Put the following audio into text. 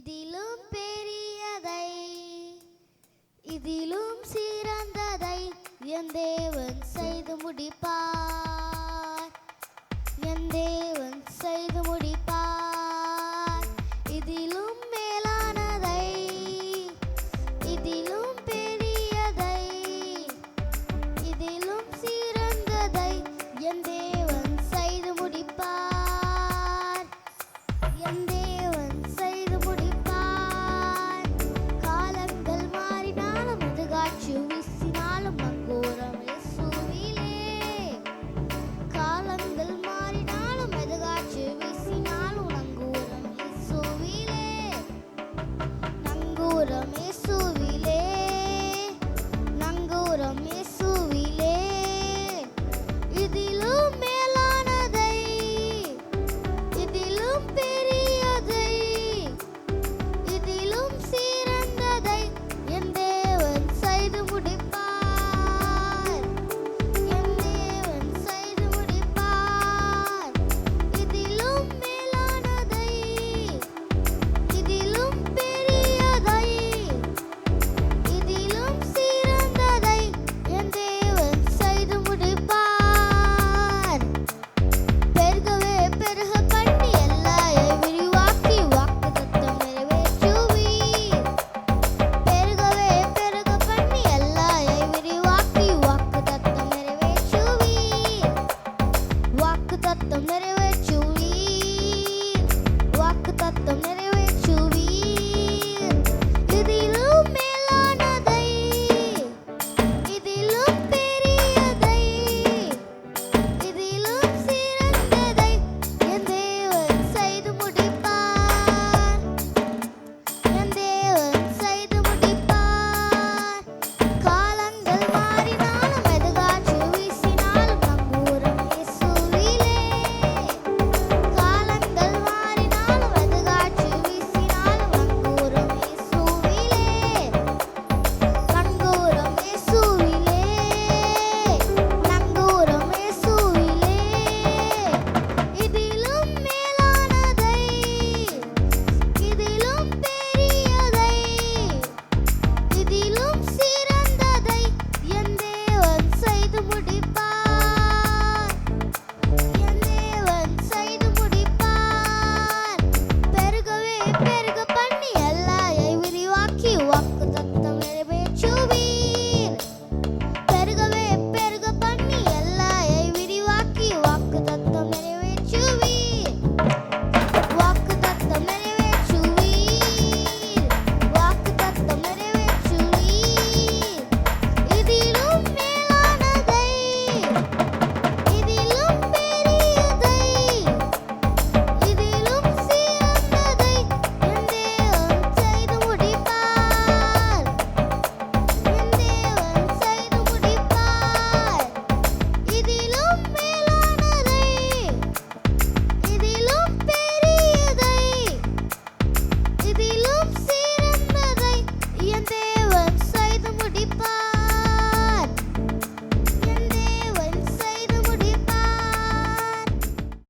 இதிலும் பெரியதை இதிலும் சிறந்ததை என் தேவன் செய்து முடிப்பார். என் தேவன் செய்து முடி